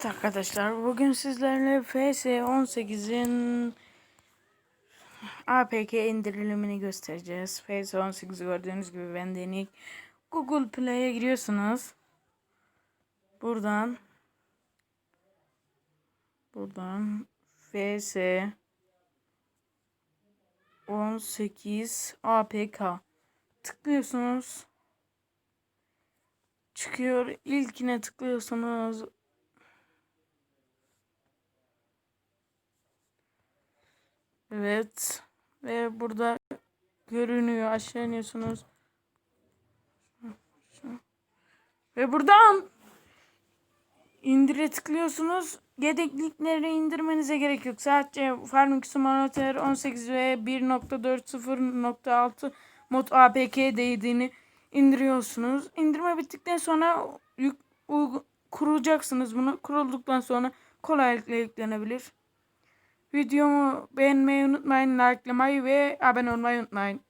Evet arkadaşlar bugün sizlerle FS18'in APK indirilimini göstereceğiz. FS18 gördüğünüz gibi ben deneyik. Google Play'e giriyorsunuz. Buradan buradan FS 18 APK tıklıyorsunuz. Çıkıyor. İlkine tıklıyorsunuz. Evet. Ve burada görünüyor. Aşağı iniyorsunuz. Ve buradan indire tıklıyorsunuz. Yedeklikleri indirmenize gerek yok. Sadece Farming Simulator 18 ve 1.40.6 mod APK değdiğini indiriyorsunuz. İndirme bittikten sonra yük, kuracaksınız bunu. Kurulduktan sonra kolaylıkla yüklenebilir. Videomu beğenmeyi unutmayın, likelamayı ve abone olmayı unutmayın.